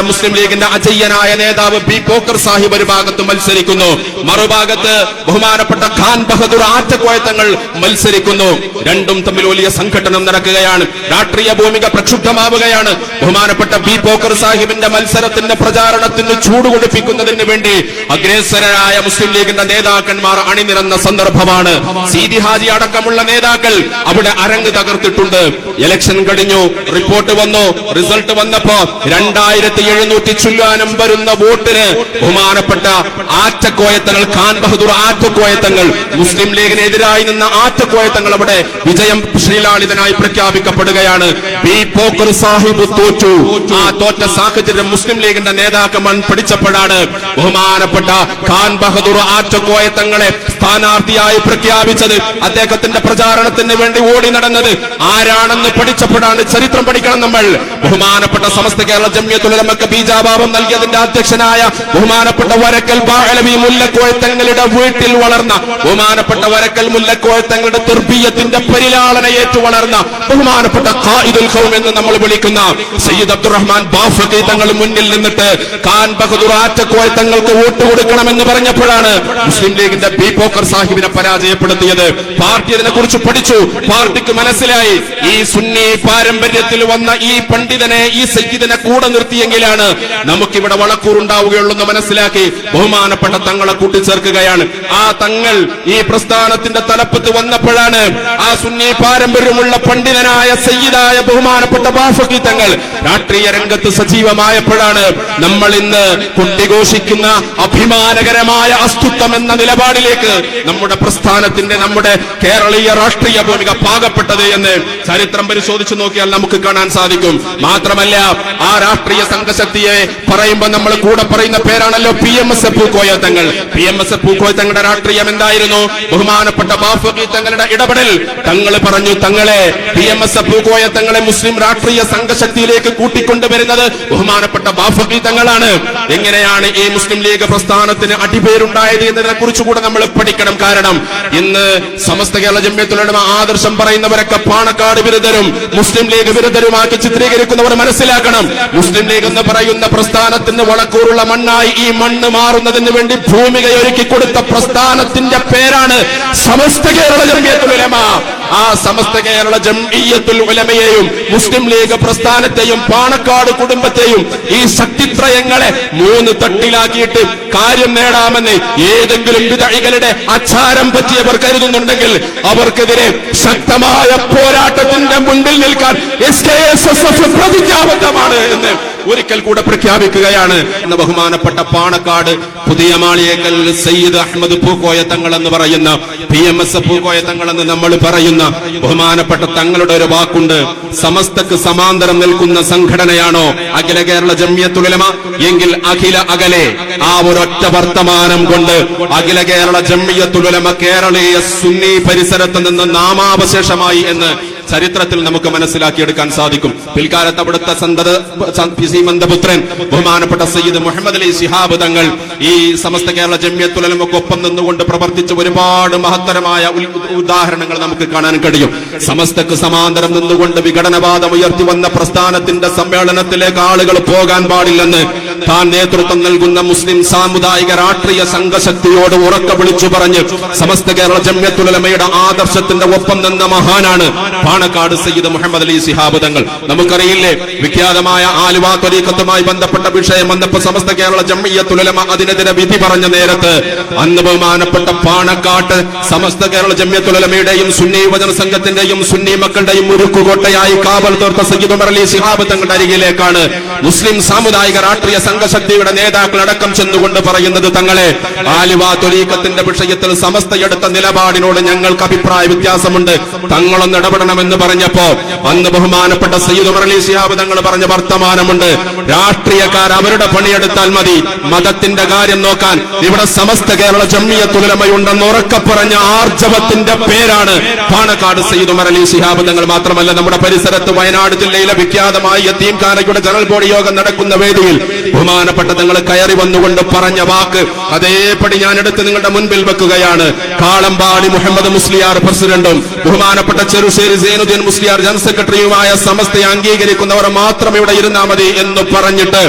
മുസ്ലിം ലീഗിന്റെ അജയ്യനായ നേതാവ് പി പോക്കർ സാഹിബ് ഒരു ഭാഗത്ത് മത്സരിക്കുന്നു. മറുഭാഗത്ത് ബഹുമാനപ്പെട്ട ഖാൻ ബഹദൂർ ആറ്റക്കോയത്തങ്ങൾ മത്സരിക്കുന്നു. രണ്ടും തമ്മിൽ വലിയ സംഘടനം നടക്കുകയാണ്. രാഷ്ട്രീയ ഭൂമിക പ്രക്ഷുബ്ധമാവുകയാണ്. ബഹുമാനപ്പെട്ട പി പോക്കർ സാഹിബിന്റെ മത്സരത്തിന്റെ പ്രചാരണത്തിന് ചൂടുകൊടുപ്പിക്കുന്നതിന് വേണ്ടി അഗ്രേസരായ മുസ്ലിം ലീഗിന്റെ നേതാക്കന്മാർ അണിനിരന്ന സന്ദർഭമാണ്. സീതി ഹാജി അടക്കമുള്ള നേതാക്കൾ അവിടെ അരങ്ങ് തകർത്തിട്ടുണ്ട്. ഇലക്ഷൻ കഴിഞ്ഞു. റിപ്പോർട്ട് വന്നു. റിസൾട്ട് വന്നപ്പോ രണ്ടായിരത്തി എഴുന്നൂറ്റി ചുല്ലാനം വരുന്ന വോട്ടിന് ബഹുമാനപ്പെട്ട ആറ്റക്കോയത്തങ്ങൾ ഖാൻ ബഹദൂർ ആറ്റക്കോയത്തങ്ങൾ മുസ്ലിം ലീഗിനെതിരായി നിന്ന ആറ്റക്കോയത്തങ്ങൾ അവിടെ വിജയം ശ്രീലാളിതനായി പ്രഖ്യാപിക്കപ്പെടുകയാണ്. പി പോക്കർ സാഹിബ് തോറ്റു. ആ തോറ്റ സാഹചര്യം മുസ്ലിം ലീഗിന്റെ നേതാക്കന്മാർ പിടിച്ചപ്പോഴാണ് ബഹുമാനപ്പെട്ട ഖാൻ ബഹദൂർ ആറ്റക്കോയത്തങ്ങളെ സ്ഥാനാർത്ഥിയായി പ്രഖ്യാപിച്ചത് അദ്ദേഹത്തിന്റെ പ്രചാരണത്തിന് വേണ്ടി ഓടി നടന്നത് ആരാണെന്ന് പഠിച്ചപ്പോഴാണ് ചരിത്രം പഠിക്കണം നമ്മൾ. ബഹുമാനപ്പെട്ട സമസ്ത കേരള ജമ്യത്തുലമക്ക് ബീജാഭാവം നൽകിയതിന്റെ അധ്യക്ഷനായ ബഹുമാനപ്പെട്ട വരക്കൽ ബാഹലവി മുല്ലക്കോയത്തങ്ങളുടെ വീട്ടിൽ വളർന്ന ബഹുമാനപ്പെട്ട വരക്കൽ മുല്ലക്കോയത്തങ്ങളുടെ തുർബീയത്തിന്റെ പരിലാളന ഏറ്റു വളർന്ന ബഹുമാനപ്പെട്ട ഖായിദുൽ എന്ന് നമ്മൾ വിളിക്കുന്ന സയ്യിദ് അബ്ദുറഹ്മാൻ ബാഫക്കി തങ്ങൾ മുന്നിൽ നിന്നിട്ട് ഖാൻ ബഹദൂർ ആറ്റക്കോയത്തങ്ങൾക്ക് വോട്ട് കൊടുക്കണമെന്ന് പറഞ്ഞപ്പോഴാണ് മുസ്ലിം ലീഗിന്റെ ബി പോക്കർ സാഹിബിനെ പരാജയപ്പെടുത്തിയത്. പാർട്ടി അതിനെ കുറിച്ച് പഠിച്ചു. പാർട്ടിക്ക് മനസ്സിലായി. ഈ സുന്നി പാരമ്പര്യത്തിൽ വന്ന ഈ പണ്ഡിതനെ ഈ സയ്യിദിനെ കൂടെ നിർത്തിയെങ്കിലാണ് നമുക്കിവിടെ വളക്കൂറുണ്ടാവുകയുള്ളൂ എന്ന് മനസ്സിലാക്കി ബഹുമാനപ്പെട്ട തങ്ങളെ കൂട്ടിച്ചേർക്കുകയാണ്. ആ തങ്ങൾ ഈ പ്രസ്ഥാനത്തിന്റെ തലപ്പത്ത് വന്നപ്പോഴാണ് ആ സുന്നി പാരമ്പര്യമുള്ള പണ്ഡിതനായ സയ്യിദായ ബഹുമാനപ്പെട്ട ബാഫക്കി തങ്ങൾ രാഷ്ട്രീയ രംഗത്ത് സജീവമായപ്പോഴാണ് നമ്മൾ ഇന്ന് കൊട്ടിഘോഷിക്കുന്ന അഭിമാനകരമായ അസ്തിത്വം എന്ന നിലപാടിലേക്ക് നമ്മുടെ പ്രസ്ഥാനത്തിന്റെ നമ്മുടെ കേരളീയ രാഷ്ട്രീയ ഭൂമിക പാകപ്പെട്ടത് എന്ന് ചരിത്രം പരിശോധിച്ചു നോക്കിയാൽ നമുക്ക് കാണാൻ സാധിക്കും. മാത്രമല്ല ആ രാഷ്ട്രീയ സംഘശക്തിയെ പറയുമ്പോൾ നമ്മൾ കൂടെ പറയുന്ന പേരാണല്ലോ P M S Pookoya Thangal. P M S Pookoya തങ്ങളുടെ രാഷ്ട്രീയം എന്തായിരുന്നു? ബഹുമാനപ്പെട്ട ബാഫി തങ്ങളുടെ ഇടപെടൽ. തങ്ങൾ പറഞ്ഞു തങ്ങളെ പി എം എസ് പൂക്കോയ തങ്ങളെ മുസ്ലിം രാഷ്ട്രീയ സംഘശക്തിയിലേക്ക് കൂട്ടിക്കൊണ്ടുവരുന്നത് ബഹുമാനപ്പെട്ട ബാഫി തങ്ങളാണ്. എങ്ങനെയാണ് ഈ മുസ്ലിം ലീഗ് പ്രസ്ഥാനത്തിന് അടിപേരുണ്ടായത് എന്നതിനെ കുറിച്ച് കൂടെ നമ്മൾ പഠിക്കണം കാരണം ഇന്ന് സമസ്ത കേരള ജമ്യത്തിലുള്ള ആദർശം പറയുന്നവരൊക്കെ പാണക്കാട് വിരുദ്ധരും മുസ്ലിം ലീഗ് വിരുദ്ധരുമാക്കി ചിത്രീകരിക്കുന്നവർ മനസ്സിലാക്കണം. മുസ്ലിം ലീഗ് എന്ന് പറയുന്ന പ്രസ്ഥാനത്തിന് വളക്കൂറുള്ള മണ്ണായി ഈ മണ്ണ് മാറുന്നതിന് വേണ്ടി ഭൂമികയൊരുക്കി കൊടുത്ത പ്രസ്ഥാനത്തിന്റെ പേരാണ് സമസ്ത കേരള ജമ്യത്തുലമ ആ സമസ്ത കേരള ജംഇയ്യത്തുൽ ഉലമയെയും മുസ്ലിം ലീഗ് പ്രസ്ഥാനത്തെയും പാണക്കാട് കുടുംബത്തെയും ഈ ശക്തിത്രയങ്ങളെ മൂന്ന് തട്ടിലാക്കിയിട്ട് കാര്യം നേടാമെന്ന് ഏതെങ്കിലും വിതഴികളുടെ അച്ചാരം പറ്റിയവർ കരുതുന്നുണ്ടെങ്കിൽ അവർക്കെതിരെ ശക്തമായ പോരാട്ടത്തിന്റെ മുന്നിൽ നിൽക്കാൻ S K S S F പ്രതിജ്ഞാബദ്ധമാണ് എന്ന് ഒരിക്കൽ കൂടെ പ്രഖ്യാപിക്കുകയാണ് എന്ന ബഹുമാനപ്പെട്ട പാണക്കാട് പുതിയ മാളിയേക്കൽ സയ്യിദ് അഹമ്മദ് പൂക്കോയ തങ്ങൾ എന്ന് പറയുന്ന പി എം എസ് പൂക്കോയ തങ്ങൾ എന്ന് നമ്മൾ പറയുന്ന ബഹുമാനപ്പെട്ട തങ്ങളുടെ ഒരു വാക്കുണ്ട്. സമസ്തക്ക് സമാന്തരം നിൽക്കുന്ന സംഘടനയാണോ അഖില കേരള ജമ്യത്തുലമ എങ്കിൽ അഖില അകലെ. ആ ഒരൊറ്റ വർത്തമാനം കൊണ്ട് അഖില കേരള ജമ്യത്തുലമ കേരളീയ സുന്നി പരിസരത്ത് നിന്ന് നാമാവശേഷമായി എന്ന് ചരിത്രത്തിൽ നമുക്ക് മനസ്സിലാക്കിയെടുക്കാൻ സാധിക്കും. പിൽക്കാലത്ത് അവിടുത്തെ സന്തത ബഹുമാനപ്പെട്ട സയ്യിദ് മുഹമ്മദ് അലി ശിഹാബ് തങ്ങൾ ഈ സമസ്ത കേരള ജമ്യത്തുലമക്കൊപ്പം നിന്നുകൊണ്ട് പ്രവർത്തിച്ച ഒരുപാട് മഹത്തരമായ ഉദാഹരണങ്ങൾ നമുക്ക് കാണാൻ കഴിയും. സമസ്തക്ക് സമാന്തരം നിന്നുകൊണ്ട് വിഘടനവാദം ഉയർത്തി വന്ന പ്രസ്ഥാനത്തിന്റെ സമ്മേളനത്തിലേക്ക് ആളുകൾ പോകാൻ പാടില്ലെന്ന് താൻ നേതൃത്വം നൽകുന്ന മുസ്ലിം സാമുദായിക രാഷ്ട്രീയ സംഘശക്തിയോട് ഉറക്ക വിളിച്ചു പറഞ്ഞ് സമസ്ത കേരള ജമ്യത്തുലമയുടെ ആദർശത്തിന്റെ ഒപ്പം നിന്ന മഹാനാണ് പാണക്കാട് സയ്യിദ് മുഹമ്മദ് അലി സിഹാബ് തങ്ങൾ. നമുക്കറിയില്ലേ വിഖ്യാതമായ ആലുവ ത്വരീഖത്തുമായി ബന്ധപ്പെട്ട വിഷയം വന്നപ്പോ സമസ്ത കേരള ജമ്മിയത്തുലമ അതിനെതിരെ വിധി പറഞ്ഞ നേരത്ത് അന്ന് ബഹുമാനപ്പെട്ട പാണക്കാട്ട് സമസ്ത കേരള ജമ്യത്തുലമയുടെയും സുന്നി യുവജന സംഘത്തിന്റെയും സുന്നി മക്കളുടെയും ഉരുക്കുകോട്ടയായി കാവൽ തീർത്ത സയ്യിദ് ഉമർ അലി സിഹാബ് തങ്ങളുടെ അരികിലേക്കാണ്. മുസ്ലിം സാമുദായിക രാഷ്ട്രീയ സംഘശക്തിയുടെ നേതാക്കൾ അടക്കം ചെന്നുകൊണ്ട് പറയുന്നത് തങ്ങളെ ആലുവ തൊലീക്കത്തിന്റെ വിഷയത്തിൽ സമസ്ത എടുത്ത നിലപാടിനോട് ഞങ്ങൾക്ക് അഭിപ്രായ വ്യത്യാസമുണ്ട്. തങ്ങളൊന്ന് ഇടപെടണമെന്ന് പറഞ്ഞപ്പോ അന്ന് ബഹുമാനപ്പെട്ട സയ്യിദ് ഉമർ സിഹാബ് തങ്ങൾ പറഞ്ഞ വർത്തമാനമുണ്ട്. രാഷ്ട്രീയക്കാർ അവരുടെ പണിയെടുത്താൽ മതി. മതത്തിന്റെ കാര്യം നോക്കാൻ ഇവിടെ സമസ്ത കേരള ജമ്മിയത്തുലമയുണ്ടെന്ന് ഉറക്കെ പറഞ്ഞ ആർജവത്തിന്റെ പേരാണ് പാണക്കാട് സയ്യിദ് ഉമർ അലി സിഹാബ് തങ്ങൾ മാത്രമല്ല നമ്മുടെ പരിസരത്ത് വയനാട് ജില്ലയിലെ വിഖ്യാതമായ യത്തീം ഖാനയുടെ ജനറൽ ബോഡി യോഗം നടക്കുന്ന വേദിയിൽ ബഹുമാനപ്പെട്ട നിങ്ങൾ കയറി വന്നുകൊണ്ട് പറഞ്ഞ വാക്ക് അതേപടി ഞാൻ എടുത്ത് നിങ്ങളുടെ മുൻപിൽ വെക്കുകയാണ്. കാളമ്പാളി മുഹമ്മദ് മുസ്ലിയാർ പ്രസിഡന്റും ബഹുമാനപ്പെട്ട ചെറുശ്ശേരി സേനുദ്ദീൻ മുസ്ലിയാർ ജനറൽ സെക്രട്ടറിയുമായ സമസ്തയെ അംഗീകരിക്കുന്നവർ മാത്രം ഇവിടെ ഇരുന്നാൽ മതി എന്ന് പറഞ്ഞിട്ട്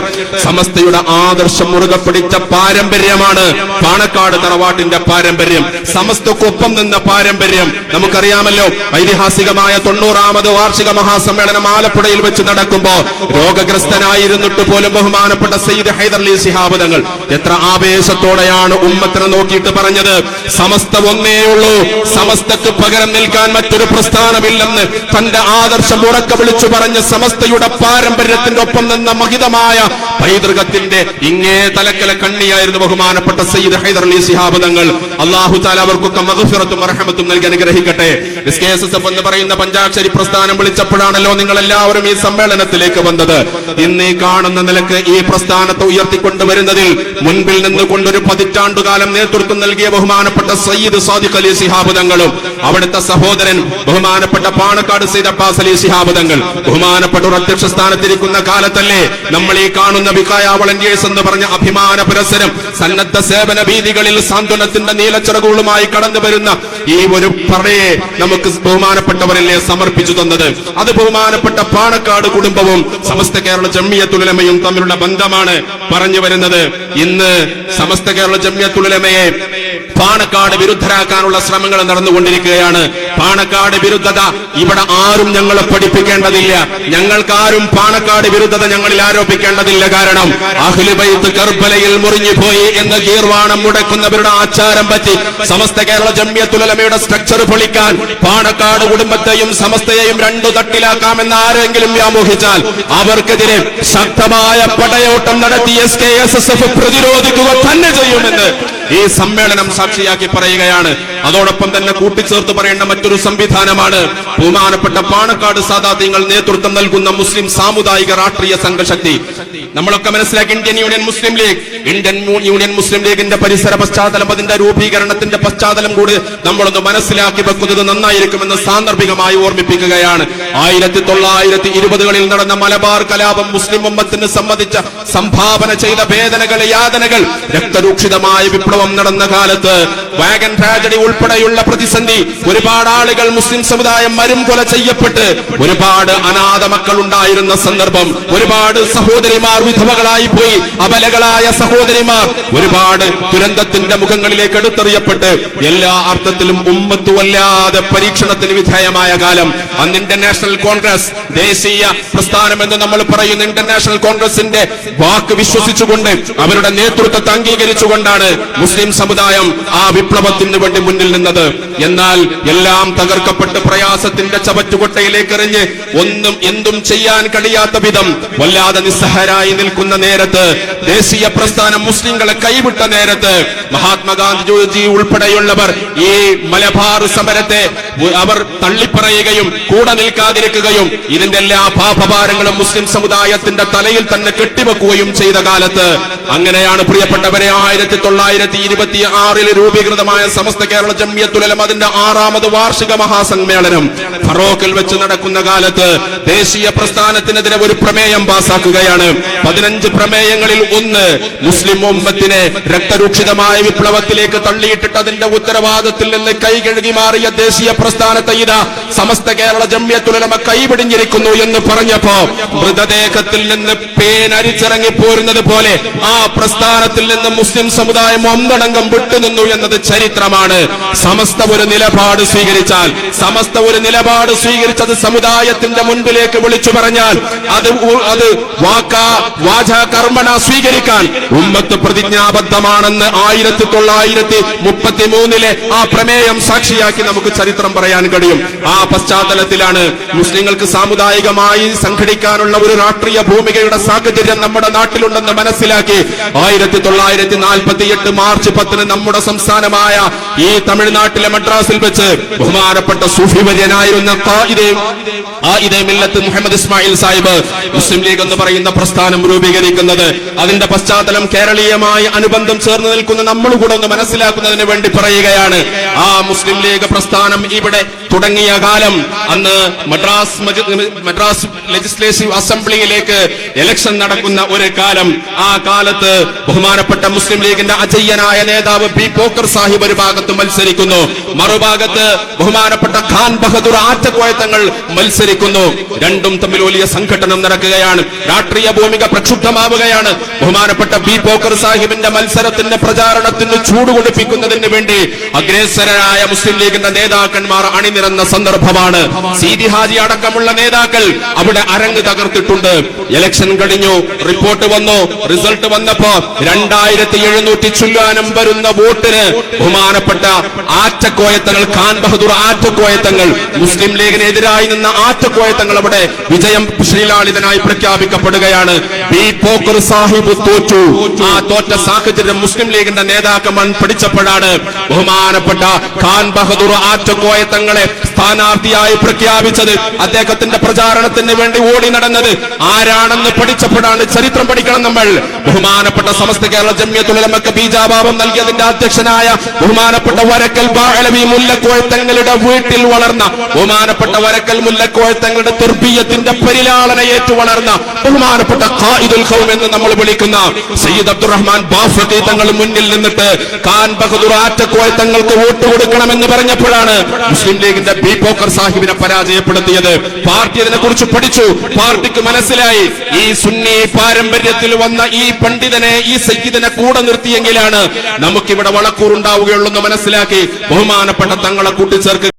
സമസ്തയുടെ ആദർശം മുറുകെ പിടിച്ച പാരമ്പര്യമാണ് പാണക്കാട് തറവാട്ടിന്റെ പാരമ്പര്യം. സമസ്തക്കൊപ്പം നിന്ന പാരമ്പര്യം. നമുക്കറിയാമല്ലോ ഐതിഹാസികമായ തൊണ്ണൂറാമത് വാർഷിക മഹാസമ്മേളനം ആലപ്പുഴയിൽ വെച്ച് നടക്കുമ്പോ രോഗഗ്രസ്തനായിരുന്നിട്ട് പോലും ബഹുമാനപ്പെട്ട സയ്യിദ് ഹൈദർലി സിഹാബ് തങ്ങൾ എത്ര ആവേശത്തോടെയാണ് ഉമ്മത്തിനെ നോക്കിയിട്ട് പറഞ്ഞത്? സമസ്ത ഒന്നേ ഉള്ളൂ. സമസ്തക്ക് പകരം നിൽക്കാൻ മറ്റൊരു പ്രസ്ഥാനമില്ലെന്ന് തന്റെ ആദർശം ഉറക്ക വിളിച്ചു പറഞ്ഞ സമസ്തയുടെ പാരമ്പര്യത്തിന്റെ ഒപ്പം നിന്ന മഹിതമായ പൈതൃകത്തിന്റെ ഇങ്ങേ തലക്കല കണ്ണിയായിരുന്നു ബഹുമാനപ്പെട്ട സയ്യിദ് ഹൈദർ അലി സിഹാബ് തങ്ങൾ. അള്ളാഹു താല അവർക്കൊക്കെ മഹഫിറത്തും അർഹമത്തും നൽകി അനുഗ്രഹിക്കട്ടെ. എന്ന് പറയുന്ന പഞ്ചാക്ഷരി പ്രസ്ഥാനം വിളിച്ചപ്പോഴാണല്ലോ നിങ്ങൾ എല്ലാവരും ഈ സമ്മേളനത്തിലേക്ക് വന്നത്. ഇന്ന് ഈ കാണുന്ന നിലയ്ക്ക് ഈ പ്രസ്ഥാനത്തെ ഉയർത്തിക്കൊണ്ടുവരുന്നതിൽ മുൻപിൽ നിന്നുകൊണ്ടൊരു പതിറ്റാണ്ടുകാലം നേതൃത്വം നൽകിയ ബഹുമാനപ്പെട്ട സയ്യിദ് സാദിഖ് അലി സിഹാബുദങ്ങളും തങ്ങളും അവിടുത്തെ സഹോദരൻ ബഹുമാനപ്പെട്ട പാണക്കാട് സയ്യിദ് അബ്ബാസ് അലി സിഹാബ് തങ്ങൾ. ബഹുമാനപ്പെട്ട ഒരു അധ്യക്ഷ സ്ഥാനത്തിരിക്കുന്ന കാലത്തല്ലേ നമ്മൾ ഈ കാണുന്ന വികായ വളണ്ടിയേഴ്സ് എന്ന് പറഞ്ഞ അഭിമാന പുരസരം സന്നദ്ധ സേവന ഭീതികളിൽ സാന്ത്വനത്തിന്റെ നീലച്ചിറകുകളുമായി കടന്നു വരുന്ന ഈ ഒരു പറയെ നമുക്ക് ബഹുമാനപ്പെട്ടവരല്ലേ സമർപ്പിച്ചു തന്നത്? അത് ബഹുമാനപ്പെട്ട പാണക്കാട് കുടുംബവും സമസ്ത കേരള ജമ്മിയത്തുലമയും തമ്മിലുള്ള ബന്ധമാണ് പറഞ്ഞു വരുന്നത്. ഇന്ന് സമസ്ത കേരള ജമ്മിയത്തുലമയെ പാണക്കാട് വിരുദ്ധരാക്കാനുള്ള ശ്രമങ്ങൾ നടന്നുകൊണ്ടിരിക്കുകയാണ്. പാണക്കാട് വിരുദ്ധത ഇവിടെ ആരും ഞങ്ങളെ പഠിപ്പിക്കേണ്ടതില്ല. ഞങ്ങൾക്കാരും പാണക്കാട് വിരുദ്ധത ഞങ്ങളിൽ ആരോപിക്കേണ്ടതില്ല. കാരണം അഹ്ലുബൈത്ത് കർബലയിൽ മുറിഞ്ഞുപോയി എന്ന ഗീർവാണം മുടക്കുന്നവരുടെ ആചാരം പറ്റി സമസ്ത കേരള ജമ്യത്തുലമയുടെ സ്ട്രക്ചർ പൊളിക്കാൻ പാണക്കാട് കുടുംബത്തെയും സമസ്തയെയും രണ്ടു തട്ടിലാക്കാമെന്ന് ആരെങ്കിലും വ്യാമോഹിച്ചാൽ അവർക്കെതിരെ ശക്തമായ പടയോട്ടം നടത്തി S K S S F പ്രതിരോധിക്കുക തന്നെ ചെയ്യുമെന്ന് ഈ സമ്മേളനം സാക്ഷിയാക്കി പറയുകയാണ്. അതോടൊപ്പം തന്നെ കൂട്ടിച്ചേർത്ത് പറയേണ്ട മറ്റൊരു സംവിധാനമാണ്. ബഹുമാനപ്പെട്ട പാണക്കാട് സാദാത്യങ്ങൾ നേതൃത്വം നൽകുന്ന മുസ്ലിം സാമുദായിക രാഷ്ട്രീയ സംഘശക്തി. നമ്മളൊക്കെ മനസ്സിലാക്കി Indian Union Muslim League. Indian Union Muslim ലീഗിന്റെ പരിസര പശ്ചാത്തലം അതിന്റെ രൂപീകരണത്തിന്റെ പശ്ചാത്തലം കൂടി നമ്മളൊന്ന് മനസ്സിലാക്കി വെക്കുന്നത് നന്നായിരിക്കുമെന്ന് സാന്ദർഭികമായി ഓർമ്മിപ്പിക്കുകയാണ്. ആയിരത്തി തൊള്ളായിരത്തി ഇരുപതുകളിൽ നടന്ന മലബാർ കലാപം മുസ്ലിം ഉമ്മത്തിന് സംബന്ധിച്ച സംഭാവന ചെയ്ത വേദനകൾ യാതനകൾ രക്തരൂക്ഷിതമായ വിപ്ലവം നടന്ന കാലത്ത് വാഗൻ ട്രാജഡി ഉൾപ്പെടെയുള്ള പ്രതിസന്ധി ഒരുപാട് ആളുകൾ മുസ്ലിം സമുദായം മരും കൊല ചെയ്യപ്പെട്ട് ഒരുപാട് അനാഥ മക്കൾ ഉണ്ടായിരുന്ന സന്ദർഭം ഒരുപാട് സഹോദരിമാർ വിധവകളായി പോയി അബലകളായ സഹോദരിമാർ ഒരുപാട് ദുരന്തത്തിന്റെ മുഖങ്ങളിലേക്ക് എടുത്തെറിയപ്പെട്ട് എല്ലാ അർത്ഥത്തിലും ഉമ്മത്തു വല്ലാതെ പരീക്ഷണത്തിന് വിധേയമായ കാലം. അന്ന് ഇന്റർനാഷണൽ കോൺഗ്രസ് ദേശീയ പ്രസ്ഥാനം എന്ന് നമ്മൾ പറയുന്ന ഇന്റർനാഷണൽ കോൺഗ്രസിന്റെ വാക്ക് വിശ്വസിച്ചുകൊണ്ട് അവരുടെ നേതൃത്വത്തെ അംഗീകരിച്ചുകൊണ്ടാണ് സമുദായം ആ വിപ്ലവത്തിന് വേണ്ടി മുന്നിൽ നിന്നത്. എന്നാൽ എല്ലാം തകർക്കപ്പെട്ട് പ്രയാസത്തിന്റെ ചവറ്റുകൊട്ടയിലേക്ക് എറിഞ്ഞ് ഒന്നും എന്തും ചെയ്യാൻ കഴിയാത്ത വിധം വല്ലാതെ നിസ്സഹരായി നിൽക്കുന്ന നേരത്ത് ദേശീയ പ്രസ്ഥാനം മുസ്ലിങ്ങളെ കൈവിട്ട നേരത്ത് മഹാത്മാഗാന്ധിജി ഉൾപ്പെടെയുള്ളവർ ഈ മലബാർ സമരത്തെ അവർ തള്ളിപ്പറയുകയും കൂടെ നിൽക്കാതിരിക്കുകയും ഇതിന്റെ എല്ലാ പാപഭാരങ്ങളും മുസ്ലിം സമുദായത്തിന്റെ തലയിൽ തന്നെ കെട്ടിവെക്കുകയും ചെയ്ത കാലത്ത് അങ്ങനെയാണ് പ്രിയപ്പെട്ടവരെ ആയിരത്തി തൊള്ളായിരത്തി ഇരുപത്തി ആറിൽ രൂപീകൃതമായ സമസ്ത കേരള ജമ്മിയത്തുലം അതിന്റെ ആറാമത് വാർഷിക മഹാസമ്മേളനം. ഫറോക്കിൽ വെച്ച് നടക്കുന്ന കാലത്ത് ദേശീയ പ്രസ്ഥാനത്തിനെതിരെ ഒരു പ്രമേയം പാസാക്കുകയാണ്. പതിനഞ്ച് പ്രമേയങ്ങളിൽ ഒന്ന് മുസ്ലിം ഉമ്മത്തിനെ രക്തരൂക്ഷിതമായ വിപ്ലവത്തിലേക്ക് തള്ളിയിട്ടിട്ട് അതിന്റെ ഉത്തരവാദത്തിൽ നിന്ന് കൈകഴുകി മാറിയ ദേശീയ പ്രസ്ഥാനത്തെ ഇതാ സമസ്ത കേരള ജമ്യത്തുലമ കൈപിടിഞ്ഞിരിക്കുന്നു എന്ന് പറഞ്ഞപ്പോ മൃതദേഹത്തിൽ നിന്ന് പേനരിച്ചിറങ്ങി പോരുന്നത് പോലെ ആ പ്രസ്ഥാനത്തിൽ നിന്ന് മുസ്ലിം സമുദായം ഒന്നടങ്കം വിട്ടുനിന്നു എന്നത് ചരിത്രമാണ്. സമസ്ത ഒരു നിലപാട് സ്വീകരിച്ചാൽ സമസ്ത ഒരു നിലപാട് സ്വീകരിച്ചത് സമുദായത്തിന്റെ മുൻപിലേക്ക് വിളിച്ചു പറഞ്ഞാൽ അത് അത് വാക്ക വാച കർമ്മണ സ്വീകരിക്കാൻ ഉമ്മത്ത് പ്രതിജ്ഞാബദ്ധമാണെന്ന് ആയിരത്തി തൊള്ളായിരത്തി മുപ്പത്തി മൂന്നിലെ ആ പ്രമേയം സാക്ഷിയാക്കി നമുക്ക് ചരിത്രം പറയാൻ കഴിയും. ആ പശ്ചാത്തലത്തിലാണ് മുസ്ലിങ്ങൾക്ക് സാമുദായികമായി സംഘടിക്കാനുള്ള ഒരു രാഷ്ട്രീയ ഭൂമികയുടെ സാഹചര്യം നമ്മുടെ നാട്ടിലുണ്ടെന്ന് മനസ്സിലാക്കി ആയിരത്തി തൊള്ളായിരത്തി നാൽപ്പത്തി എട്ട് മാർച്ച് പത്തിന് നമ്മുടെ സംസ്ഥാനമായ ഈ തമിഴ്നാട്ടിലെ മദ്രാസിൽ വെച്ച് ബഹുമാനപ്പെട്ട സൂഫി വര്യനായിരുന്ന മില്ലത്ത് മുഹമ്മദ് ഇസ്മായിൽ സാഹിബ് മുസ്ലിം ലീഗ് എന്ന് പറയുന്ന പ്രസ്ഥാനം രൂപീകരിക്കുന്നത്. അതിന്റെ പശ്ചാത്തലം കേരളീയമായി അനുബന്ധം ചേർന്ന് നിൽക്കുന്ന നമ്മൾ കൂടെ ഒന്ന് മനസ്സിലാക്കുന്നതിന് വേണ്ടി പറയുകയാണ്. ആ മുസ്ലിം ലീഗ് പ്രസ്ഥാനം ഇവിടെ തുടങ്ങിയ കാലം അന്ന് മദ്രാസ് മദ്രാസ് ലെജിസ്ലേറ്റീവ് അസംബ്ലിയിലേക്ക് ഇലക്ഷൻ നടക്കുന്ന ഒരു കാലം. ആ കാലത്ത് ബഹുമാനപ്പെട്ട മുസ്ലിം ലീഗിന്റെ അജയ്യനായ നേതാവ് പി. പോക്കർ സാഹിബ് ഒരു ഭാഗത്ത് മത്സരിക്കുന്നു. മറുഭാഗത്ത് ബഹുമാനപ്പെട്ട ഖാൻ ബഹദൂർ ആറ്റക്കോയത്തങ്ങൾ മത്സരിക്കുന്നു. രണ്ടും തമ്മിൽ വലിയ സംഘടനം നടക്കുകയാണ്. രാഷ്ട്രീയ ഭൂമിക പ്രക്ഷുബ്ധമാവുകയാണ്. ബഹുമാനപ്പെട്ട പി. പോക്കർ സാഹിബിന്റെ മത്സരത്തിന്റെ പ്രചാരണത്തിന് ചൂടുകൊടുപ്പിക്കുന്നതിന് വേണ്ടി അഗ്രേസരായ മുസ്ലിം ലീഗിന്റെ നേതാക്കന്മാർ അണിനിരന്ന സന്ദർഭമാണ്. സീതി ഹാജി അടക്കമുള്ള നേതാക്കൾ അവിടെ അരങ്ങ് തകർത്തിട്ടുണ്ട്. ഇലക്ഷൻ കഴിഞ്ഞു. റിപ്പോർട്ട് വന്നു. റിസൾട്ട് വന്നപ്പോ രണ്ടായിരത്തി എഴുന്നൂറ്റി ചുല്ലാനം വരുന്ന വോട്ടിന് ബഹുമാനപ്പെട്ട ആറ്റക്കോയത്തങ്ങൾ ഖാൻ ബഹദൂർ ആറ്റക്കോയത്തങ്ങൾ മുസ്ലിം ലീഗിനെതിരായി നിന്ന ആറ്റക്കോയത്തങ്ങൾ അവിടെ വിജയം ശ്രീലാളിതനായി പ്രഖ്യാപിക്കപ്പെടുകയാണ്. ബി പോക്കർ സാഹിബ് തോറ്റു. ആ തോറ്റ സാഹചര്യം മുസ്ലിം ലീഗിന്റെ നേതാക്കന്മാർ പഠിച്ചപ്പോഴാണ് ബഹുമാനപ്പെട്ട ഖാൻ ബഹദൂർ ആറ്റക്കോയത്തങ്ങളെ സ്ഥാനാർത്ഥിയായി പ്രഖ്യാപിച്ചത് അദ്ദേഹത്തിന്റെ പ്രചാരണത്തിന് വേണ്ടി ഓടി നടന്നത് ആരാണെന്ന് പഠിച്ചപ്പോഴാണ് ചരിത്രം പഠിക്കണം നമ്മൾ. ബഹുമാനപ്പെട്ട സമസ്ത കേരള ജമ്യത്തുലമക്ക് ബീജാഭാവം നൽകിയതിന്റെ അധ്യക്ഷനായ ബഹുമാനപ്പെട്ട വരക്കൽ ബാഴലവി മുല്ലക്കോയത്തങ്ങളുടെ വീട്ടിൽ വളർന്ന ബഹുമാനപ്പെട്ട വരക്കൽ മുല്ലക്കോയത്തങ്ങളുടെ തുർബീയത്തിന്റെ പരിലാളന ഏറ്റു വളർന്ന ബഹുമാനപ്പെട്ട ഖായിദുൽ ഖൗം എന്ന് നമ്മൾ വിളിക്കുന്ന സയ്യിദ് അബ്ദുറഹ്മാൻ ബാഫത്തി തങ്ങൾ മുന്നിൽ നിന്നിട്ട് ഖാൻ ബഹദൂർ ആറ്റക്കോയത്തങ്ങൾക്ക് വോട്ട് കൊടുക്കണമെന്ന് പറഞ്ഞപ്പോഴാണ് മുസ്ലിം ലീഗിന്റെ ബി പോക്കർ സാഹിബിനെ പരാജയപ്പെടുത്തിയത്. പാർട്ടി അതിനെ കുറിച്ച് പഠിച്ചു. പാർട്ടിക്ക് മനസ്സിലായി. ഈ സുന്നി പാരമ്പര്യത്തിൽ വന്ന ഈ പണ്ഡിതനെ ഈ സയ്യിദിനെ കൂടെ നിർത്തിയെങ്കിലാണ് നമുക്കിവിടെ വളക്കൂറുണ്ടാവുകയുള്ളൂ എന്ന് മനസ്സിലാക്കി ബഹുമാനപ്പെട്ട തങ്ങളെ കൂട്ടിച്ചേർക്ക്